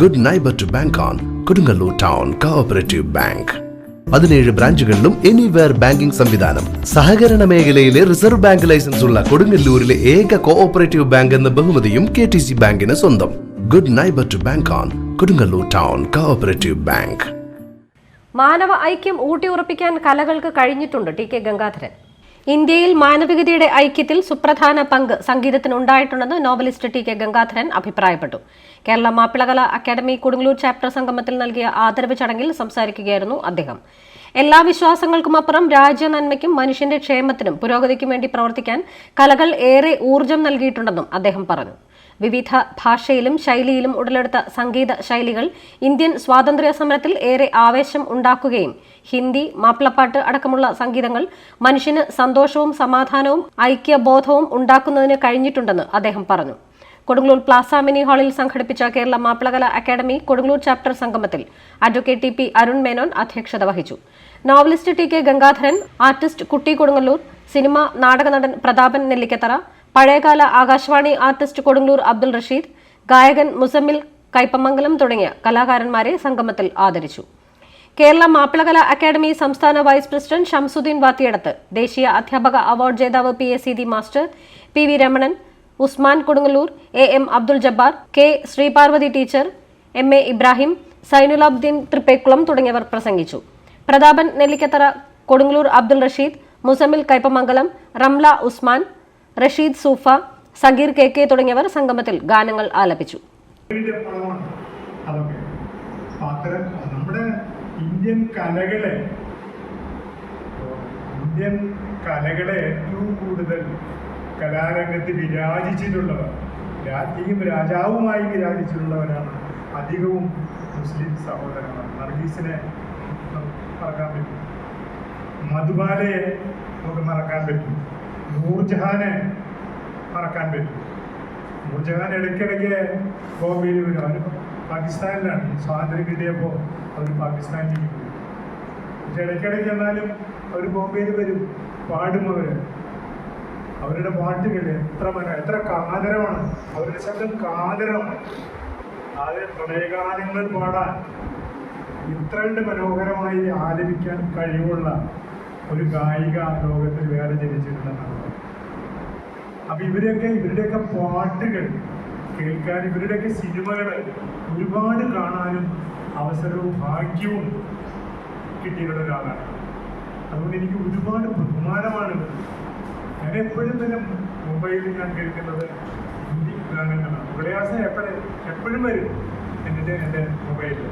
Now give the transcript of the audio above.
Good neighbour to bank on Kodungallur town cooperative bank പതിനേഴ് ബ്രാഞ്ചുകളിലും anywhere banking സംവിധാനം. സഹകരണ മേഖലയിലെ റിസർവ് ബാങ്ക് ലൈസൻസ് ഉള്ള കൊടുങ്ങല്ലൂരിലെ ഏക കോഓപ്പറേറ്റീവ് ബാങ്ക് എന്ന ബഹുമതിയും കെ ടി സി ബാങ്കിന് സ്വന്തം. Good neighbour to bank on Kodungallur town cooperative bank മാനവ ഐക്യം ഊട്ടിയുറപ്പിക്കാൻ കലകൾക്ക് കഴിഞ്ഞിട്ടുണ്ട് ടി കെ ഗംഗാധരൻ. ഇന്ത്യയിൽ മാനവികതയുടെ ഐക്യത്തിൽ സുപ്രധാന പങ്ക് സംഗീതത്തിന് ഉണ്ടായിട്ടുണ്ടെന്ന് നോവലിസ്റ്റ് ടി കെ ഗംഗാധരൻ അഭിപ്രായപ്പെട്ടു. കേരള മാപ്പിളകല അക്കാദമി കൊടുങ്ങല്ലൂർ ചാപ്റ്റർ സംഗമത്തിൽ നൽകിയ ആദരവ് ചടങ്ങിൽ സംസാരിക്കുകയായിരുന്നു അദ്ദേഹം. എല്ലാ വിശ്വാസങ്ങൾക്കും അപ്പുറം രാജ്യ നന്മയ്ക്കും മനുഷ്യന്റെ ക്ഷേമത്തിനും പുരോഗതിക്കും വേണ്ടി പ്രവർത്തിക്കാൻ കലകൾ ഏറെ ഊർജം നൽകിയിട്ടുണ്ടെന്നും അദ്ദേഹം പറഞ്ഞു. വിവിധ ഭാഷയിലും ശൈലിയിലും ഉടലെടുത്ത സംഗീത ശൈലികൾ ഇന്ത്യൻ സ്വാതന്ത്ര്യ സമരത്തിൽ ഏറെ ആവേശം ഉണ്ടാക്കുകയും ഹിന്ദി മാപ്പിളപ്പാട്ട് അടക്കമുള്ള സംഗീതങ്ങൾ മനുഷ്യന് സന്തോഷവും സമാധാനവും ഐക്യബോധവും ഉണ്ടാക്കുന്നതിന് കഴിഞ്ഞിട്ടുണ്ടെന്ന് അദ്ദേഹം പറഞ്ഞു. കൊടുങ്ങല്ലൂർ പ്ലാസ മിനി ഹാളിൽ സംഘടിപ്പിച്ച കേരള മാപ്പിളകല അക്കാദമി കൊടുങ്ങല്ലൂർ ചാപ്റ്റർ സംഗമത്തിൽ advocate T P Arun Menon അധ്യക്ഷത വഹിച്ചു. Novelist T K Gangadharan artist Kutty Kodungallur cinema നാടക നടൻ പ്രതാപൻ നെല്ലിക്കത്തറ പഴയകാല ആകാശവാണി ആർട്ടിസ്റ്റ് കൊടുങ്ങല്ലൂർ അബ്ദുൾ റഷീദ് ഗായകൻ മുസമ്മിൽ കൈപ്പമംഗലം തുടങ്ങിയ കലാകാരന്മാരെ സംഗമത്തിൽ ആദരിച്ചു. കേരള മാപ്പിളകല അക്കാദമി സംസ്ഥാന വൈസ് പ്രസിഡന്റ് ഷംസുദ്ദീൻ വാത്തിയടത്ത് ദേശീയ അധ്യാപക അവാർഡ് ജേതാവ് P S C D master P V Ramanan Usman Kodungallur A M Abdul Jabbar K Sreeparvathy teacher M A Ibrahim Zainulabdeen Thrippekulam തുടങ്ങിയവർ പ്രസംഗിച്ചു. പ്രതാപൻ നെല്ലിക്കത്തറ കൊടുങ്ങല്ലൂർ അബ്ദുൾ റഷീദ് മുസമ്മിൽ കൈപ്പമംഗലം റംല ഉസ്മാൻ റഷീദ് സൂഫ സഗീർ കെ കെ തുടങ്ങിയവർ സംഗമത്തിൽ ഗാനങ്ങൾ ആലപിച്ചു. നമ്മുടെ ഇന്ത്യൻ കലകളെ ഇന്ത്യൻ കലകളെ ഏറ്റവും കൂടുതൽ കലാരംഗത്ത് വിരാജിച്ചിട്ടുള്ളവർ രാജ്ഞിയും രാജാവുമായി വിരാജിച്ചിട്ടുള്ളവരാണ് അധികവും മുസ്ലിം സഹോദരങ്ങൾ നർഗീസിനെ മറക്കാൻ പറ്റും. മധുബാലയെ നമുക്ക് മറക്കാൻ പറ്റും. നൂർജഹാനെ മറക്കാൻ പറ്റും. നൂർജഹാൻ ഇടയ്ക്കിടയ്ക്ക് ബോംബെയിൽ വരും. അവർ പാകിസ്ഥാനിലാണ്. സ്വാതന്ത്ര്യം കിട്ടിയപ്പോൾ അവർ പാകിസ്ഥാനിലേക്ക് പോയി പക്ഷെ ഇടയ്ക്കിടയ്ക്ക് എന്നാലും അവർ ബോംബെയിൽ വരും. പാടും അവർ അവരുടെ പാട്ടുകൾ എത്ര മന എത്ര കാതരമാണ്. അവരുടെ ശബ്ദം കാതരമാണ്. അത് പ്രണയഗാനങ്ങൾ പാടാൻ ഇത്ര മനോഹരമായി ആലപിക്കാൻ കഴിവുള്ള ഒരു ഗായിക ലോകത്തിൽ വേറെ ജനിച്ചിട്ടുണ്ടെന്നാണ് അപ്പൊ ഇവരെയൊക്കെ ഇവരുടെയൊക്കെ പാട്ടുകൾ കേൾക്കാൻ ഇവരുടെയൊക്കെ സിനിമകൾ ഒരുപാട് കാണാനും അവസരവും ഭാഗ്യവും കിട്ടിയിട്ടുള്ള ഒരാളാണ്. അതുകൊണ്ട് എനിക്ക് ഒരുപാട് ബഹുമാനമാണ്. ഞാൻ എപ്പോഴും തന്നെ മൊബൈലിൽ ഞാൻ കേൾക്കുന്നത് ഹിന്ദി ഗാനങ്ങളാണ്. പ്രയാസം എപ്പോഴും എപ്പോഴും വരും എന്റെ എന്റെ മൊബൈലിൽ.